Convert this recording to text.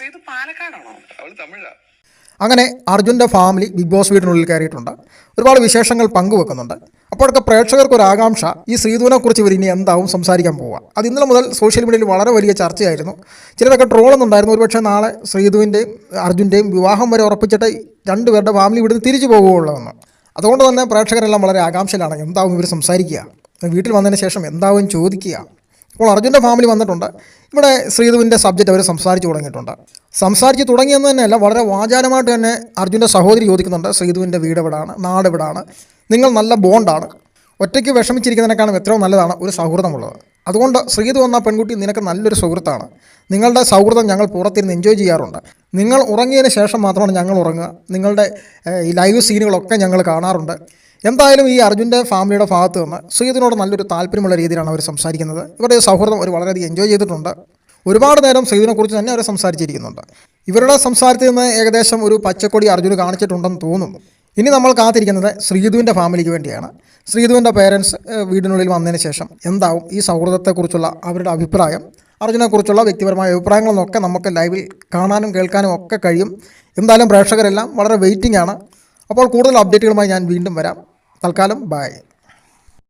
ശ്രീത് പാലക്കാടാണോ? അവൾ തമിഴാ. അങ്ങനെ അർജുന്റെ ഫാമിലി ബിഗ് ബോസ് വീടിനുള്ളിൽ കയറിയിട്ടുണ്ട്. ഒരുപാട് വിശേഷങ്ങൾ പങ്കുവെക്കുന്നുണ്ട്. അപ്പോഴൊക്കെ പ്രേക്ഷകർക്ക് ഒരു ആകാംക്ഷ ഈ ശ്രീധുവിനെക്കുറിച്ച് ഇവർ ഇനി എന്താവും സംസാരിക്കാൻ പോവുക. അത് ഇന്നലെ മുതൽ സോഷ്യൽ മീഡിയയിൽ വളരെ വലിയ ചർച്ചയായിരുന്നു. ചിലരൊക്കെ ട്രോളൊന്നുണ്ടായിരുന്നു ഒരുപക്ഷെ നാളെ ശ്രീധുവിന്റെയും അർജുന്റെയും വിവാഹം വരെ ഉറപ്പിച്ചിട്ട് രണ്ടുപേരുടെ ഫാമിലി ഇവിടുന്ന് തിരിച്ചു പോകുകയുള്ളതെന്ന്. അതുകൊണ്ട് തന്നെ പ്രേക്ഷകരെല്ലാം വളരെ ആകാംക്ഷയിലാണ്. എന്താവും ഇവർ സംസാരിക്കുക? വീട്ടിൽ വന്നതിന് ശേഷം എന്താവും ചോദിക്കുക? അപ്പോൾ അർജുന്റെ ഫാമിലി വന്നിട്ടുണ്ട്. ഇവിടെ ശ്രീധുവിന്റെ സബ്ജക്റ്റ് അവർ സംസാരിച്ച് തുടങ്ങിയിട്ടുണ്ട്. സംസാരിച്ച് തുടങ്ങിയെന്ന് തന്നെയല്ല വളരെ വാചാലമായിട്ട് തന്നെ അർജുന്റെ സഹോദരി ചോദിക്കുന്നുണ്ട് ശ്രീധുവിന്റെ വീട് എവിടാണ്? നാട് എവിടാണ്? നിങ്ങൾ നല്ല ബോണ്ടാണ് ഒറ്റയ്ക്ക് വിഷമിച്ചിരിക്കുന്നതിനേക്കാളും എത്രയോ നല്ലതാണ് ഒരു സൗഹൃദമുള്ളത്. അതുകൊണ്ട് ശ്രീത് വന്ന പെൺകുട്ടി നിനക്ക് നല്ലൊരു സുഹൃത്താണ്. നിങ്ങളുടെ സൗഹൃദം ഞങ്ങൾ പുറത്തിരുന്ന് എൻജോയ് ചെയ്യാറുണ്ട്. നിങ്ങൾ ഉറങ്ങിയതിന് ശേഷം മാത്രമാണ് ഞങ്ങൾ ഉറങ്ങുക. നിങ്ങളുടെ ഈ ലൈവ് സീനുകളൊക്കെ ഞങ്ങൾ കാണാറുണ്ട്. എന്തായാലും ഈ അർജുന്റെ ഫാമിലിയുടെ ഭാഗത്ത് നിന്ന് ശ്രീതിനോട് നല്ലൊരു താല്പര്യമുള്ള രീതിയിലാണ് അവർ സംസാരിക്കുന്നത്. ഇവരുടെ സൗഹൃദം അവർ വളരെയധികം എൻജോയ് ചെയ്തിട്ടുണ്ട്. ഒരുപാട് നേരം ശ്രീതിനെക്കുറിച്ച് തന്നെ അവർ സംസാരിച്ചിരിക്കുന്നുണ്ട്. ഇവരുടെ സംസാരത്തിൽ നിന്ന് ഏകദേശം ഒരു പച്ചക്കൊടി അർജുന് കാണിച്ചിട്ടുണ്ടെന്ന് തോന്നുന്നു. ഇനി നമ്മൾ കാത്തിരിക്കുന്നത് ശ്രീധുവിന്റെ ഫാമിലിക്ക് വേണ്ടിയാണ്. ശ്രീധുവിന്റെ പേരൻസ് വീടിനുള്ളിൽ വന്നതിന് ശേഷം എന്താവും ഈ സൗഹൃദത്തെക്കുറിച്ചുള്ള അവരുടെ അഭിപ്രായം അർജുനെക്കുറിച്ചുള്ള വ്യക്തിപരമായ അഭിപ്രായങ്ങളൊക്കെ നമുക്ക് ലൈവിൽ കാണാനും കേൾക്കാനും ഒക്കെ കഴിയും. എന്തായാലും പ്രേക്ഷകരെല്ലാം വളരെ വെയിറ്റിംഗ് ആണ്. അപ്പോൾ കൂടുതൽ അപ്ഡേറ്റുകളുമായി ഞാൻ വീണ്ടും വരാം. തൽക്കാലം ബൈ